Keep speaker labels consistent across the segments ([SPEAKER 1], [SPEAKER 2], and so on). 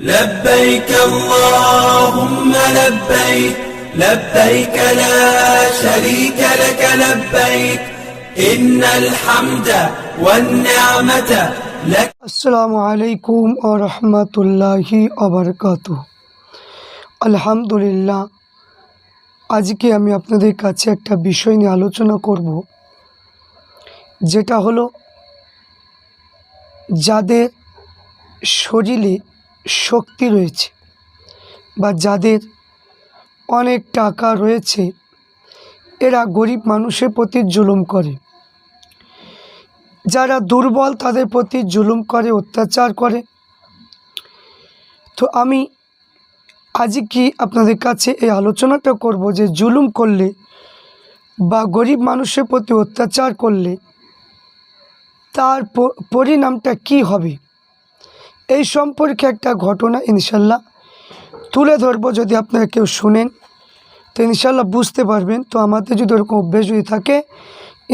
[SPEAKER 1] لبيك اللهم لبيك لبيك لا شريك لك لبيك إن الحمد والنعمة لك
[SPEAKER 2] আসসালামু আলাইকুম ও রহমতুল্লাহি অবরকাত আলহামদুলিল্লাহ আজকে আমি আপনাদের কাছে একটা বিষয় নিয়ে আলোচনা করব যেটা হলো যাদের শরীরে শক্তি রয়েছে বা যাদের অনেক টাকা রয়েছে, এরা গরিব মানুষের প্রতি জুলুম করে। যারা দুর্বল তাদের প্রতি জুলুম করে, অত্যাচার করে। তো আমি আজ কি আপনাদের কাছে এই আলোচনাটা করব যে জুলুম করলে বা গরিব মানুষের প্রতি অত্যাচার করলে তার পরিণামটা কি হবে? এই সম্পর্কে একটা ঘটনা ইনশাল্লাহ তুলে ধরবো যদি আপনারা কেউ শুনেন। তো ইনশাল্লাহ বুঝতে পারবেন। তো আমাদের যদি ওরকম অভ্যেস যদি থাকে,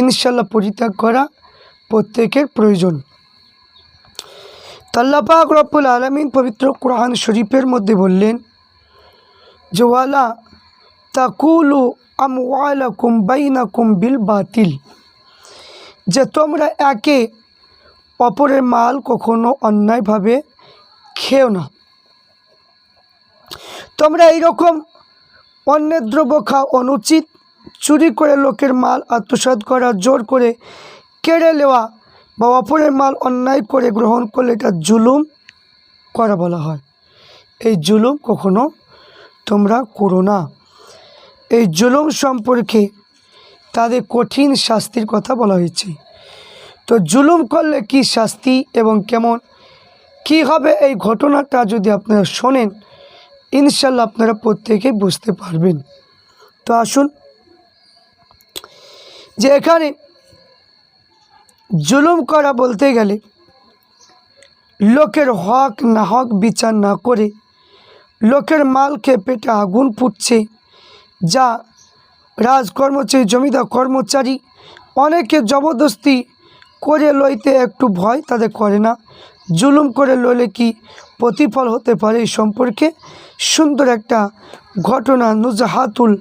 [SPEAKER 2] ইনশাল্লাহ পরিত্যাগ করা প্রত্যেকের প্রয়োজন। তাল্লাপাক রব্বুল আলমিন পবিত্র কোরআন শরীফের মধ্যে বললেন, যে ওয়ালা তাকুলু আমওয়ালাকুম বাইনাকুম বিল বাতিল। যে তোমরা একে অপরের মাল কখনো অন্যায়ভাবে খেও না। তোমরা এইরকম অন্যের দ্রব্য খাও অনুচিত। চুরি করে লোকের মাল আত্মসাৎ করা, জোর করে কেড়ে নেওয়া বা অপরের মাল অন্যায় করে গ্রহণ করলে এটা জুলুম করা বলা হয়। এই জুলুম কখনো তোমরা করো না। এই জুলুম সম্পর্কে তাদের কঠিন শাস্তির কথা বলা হয়েছে। তো জুলুম করলে কি শাস্তি এবং কেমন? কি হবে এই ঘটনাটা যদি আপনারা শোনেন, ইনশাল্লাহ আপনারা প্রত্যেকেই বুঝতে পারবেন। তো আসুন, যে এখানে জুলুম করা বলতে গেলে লোকের হক না হক বিচার না করে লোকের মালকে পেটে আগুন ফুটছে যা রাজকর্মচারী, জমিদার কর্মচারী, অনেকে জবরদস্তি করে লইতে একটু ভয় তাদের করে না। জুলুম করে লইলে কি প্রতিফল হতে পারে এই সম্পর্কে? সুন্দর একটা ঘটনা নুজাহাতুল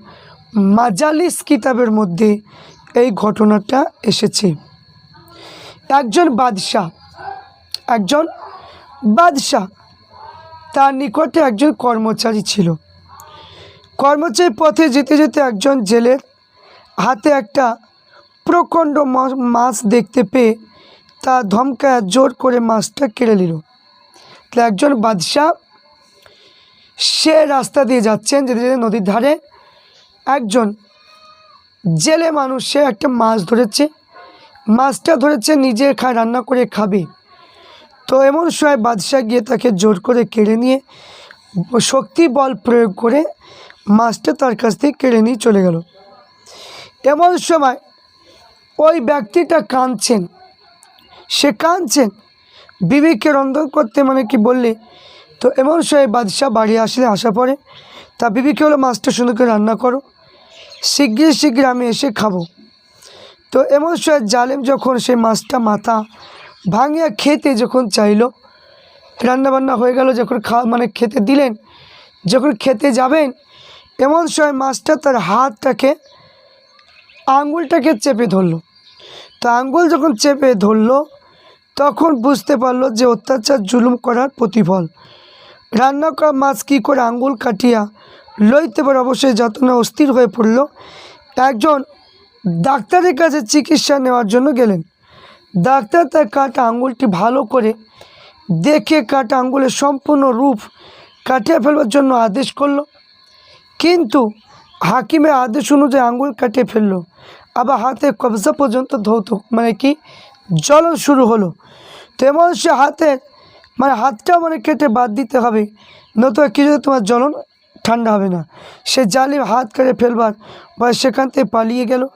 [SPEAKER 2] মাজালিস কিতাবের মধ্যে এই ঘটনাটা এসেছে। একজন বাদশাহ একজন বাদশাহ তার নিকটে একজন কর্মচারী ছিল। কর্মচারী পথে যেতে যেতে একজন জেলের হাতে একটা প্রচণ্ড মা- মাছ দেখতে পেয়ে তা ধমকায় জোর করে মাছটা কেড়ে নিল। তো একজন বাদশাহ, সে রাস্তা দিয়ে যাচ্ছেন, যেতে যেতে নদীর ধারে একজন জেলে মানুষ, সে একটা মাছ ধরেছে। মাছটা ধরেছে, নিজে খায়, রান্না করে খাবে। তো এমন সময় বাদশাহ গিয়ে তাকে জোর করে কেড়ে নিয়ে, শক্তি বল প্রয়োগ করে মাছটা তার কাছ থেকে কেড়ে নিয়ে চলে গেল। এমন সময় ওই ব্যক্তিটা কাঁদছেন। সে কাঁদছেন। বিবিকে রন্ধন করতে মানে কি বললে? তো এমন সময় বাদশাহ বাড়ি আসলে আসা পরে তা বিবিকে হলো মাছটা সুন্দর করে রান্না করো। শীঘ্রই শীঘ্রই আমি এসে খাব। তো এমন সময় জালেম যখন সেই মাছটা মাথা ভাঙিয়া খেতে যখন চাইলো, রান্নাবান্না হয়ে গেল, যখন খাওয়া মানে খেতে দিলেন, যখন খেতে যাবেন, এমন সময় মাছটা তার হাতটাকে আঙ্গুলটাকে চেপে ধরলো। তো আঙ্গুল যখন চেপে ধরলো, তখন বুঝতে পারল যে অত্যাচার জুলুম করার প্রতিফল। রান্না করা মাছ কী করে আঙ্গুল কাটিয়া লইতে পারে? অবশ্যই যাতনা অস্থির হয়ে পড়ল। একজন ডাক্তারের কাছে চিকিৎসা নেওয়ার জন্য গেলেন। ডাক্তার তার কাটা আঙ্গুলটি ভালো করে দেখে কাটা আঙ্গুলের সম্পূর্ণ রূপ কাটিয়ে ফেলবার জন্য আদেশ করল। কিন্তু হাকিমের আদেশ অনুযায়ী আঙ্গুল কাটিয়ে ফেলল। আবার হাতে কবজা পর্যন্ত ধৌত। মানে কি? জ্বলন শুরু হলো। তেমন সে হাতের মানে হাতটা মানে কেটে বাদ দিতে হবে। নতুবা কিছু তোমার জ্বলন ঠান্ডা হবে না। সে জালিম হাত কেটে ফেলবার বা সেখান থেকে পালিয়ে গেল।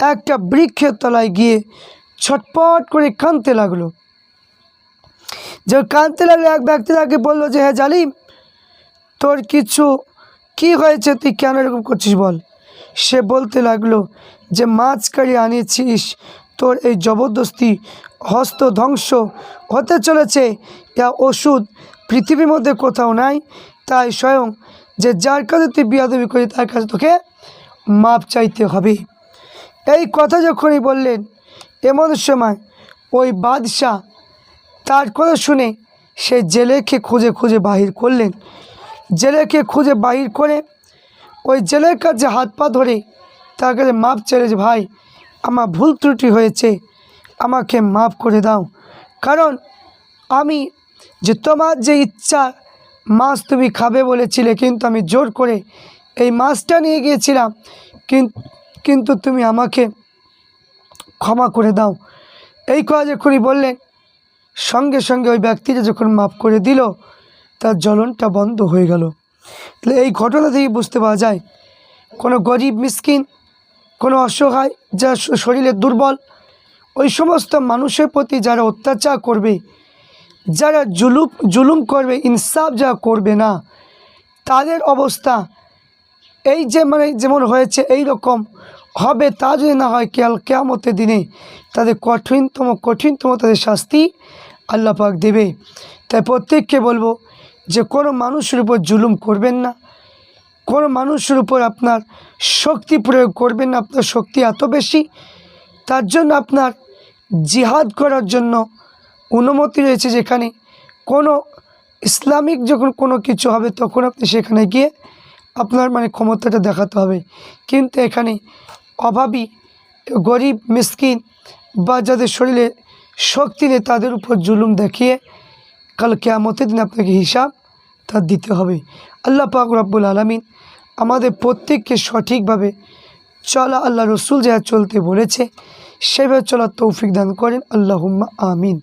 [SPEAKER 2] একটা বৃক্ষের তলায় গিয়ে ছটপট করে কাঁদতে লাগল। যে কাঁদতে লাগল, এক ব্যক্তি তাকে বলল যে হ্যাঁ জালিম, তোর কিছু কি হয়েছে তুই কেন এরকম করছিস বল? সে বলতে লাগল যে মাছ কাড়ি আনিয়েছিস তোর এই জবরদস্তি হস্ত ধ্বংস হতে চলেছে ইয়া ওষুধ পৃথিবীর মধ্যে কোথাও নাই। তাই স্বয়ং যে যার কাছে তুই বিয়াদবি করি তার কাছে তোকে মাপ চাইতে হবে। এই কথা যখনই বললেন, এমন সময় ওই বাদশাহ তার কথা শুনে সে জেলেকে খুঁজে খুঁজে বাহির করলেন। জেলেকে খুঁজে বাহির করে ওই জেলের কাছে হাত পা ধরে তার কাছে মাপ যে ভাই, আমার ভুল ত্রুটি হয়েছে, আমাকে মাফ করে দাও। কারণ আমি যে তোমার যে ইচ্ছা, মাছ তুমি খাবে বলেছিলে, কিন্তু আমি জোর করে এই মাছটা নিয়ে গিয়েছিলাম। কিন- কিন্তু তুমি আমাকে ক্ষমা করে দাও। এই কথা যখনই বললেন সঙ্গে সঙ্গে ওই ব্যক্তিটা যখন মাফ করে দিল তার জ্বলনটা বন্ধ হয়ে গেল। তাহলে এই ঘটনা থেকে বুঝতে পারা যায়, কোনো গরিব মিসকিন, কোনো অসহায় যা শরীরে দুর্বল, ওই সমস্ত মানুষের প্রতি যারা অত্যাচার করবে, যারা জুলুম জুলুম করবে, ইনসাফ যা করবে না, তাদের অবস্থা এই যে মানে যেমন হয়েছে এই রকম হবে, তা যদি না হয় কেয়াল, কেয়ামতের দিনে তাদের কঠিনতম কঠিনতম তাদের শাস্তি আল্লাহ পাক দেবে। তাই প্রত্যেককে বলব যে কোনো মানুষের উপর জুলুম করবেন না। কোনো মানুষের উপর আপনার শক্তি প্রয়োগ করবেন না, আপনার শক্তি এত বেশি। তার জন্য আপনার জিহাদ করার জন্য অনুমতি রয়েছে যেখানে কোনো ইসলামিক যখন কোনো কিছু হবে, তখন আপনি সেখানে গিয়ে আপনার মানে ক্ষমতাটা দেখাতে হবে। কিন্তু এখানে অভাবী, গরিব, মিসকিন বা যাদের শরীরে শক্তি নেই, তাদের উপর জুলুম দেখিয়ে কাল কেয়ামতের দিন আপনাকে হিসাব তার দিতে হবে। আল্লাহ পাক রব্বুল আলমিন আমাদের প্রত্যেককে সঠিকভাবে চলা আল্লাহ রসুল যা চলতে বলেছে, সেভাবে চলার তৌফিক দান করেন। আল্লাহুম্মা আমিন।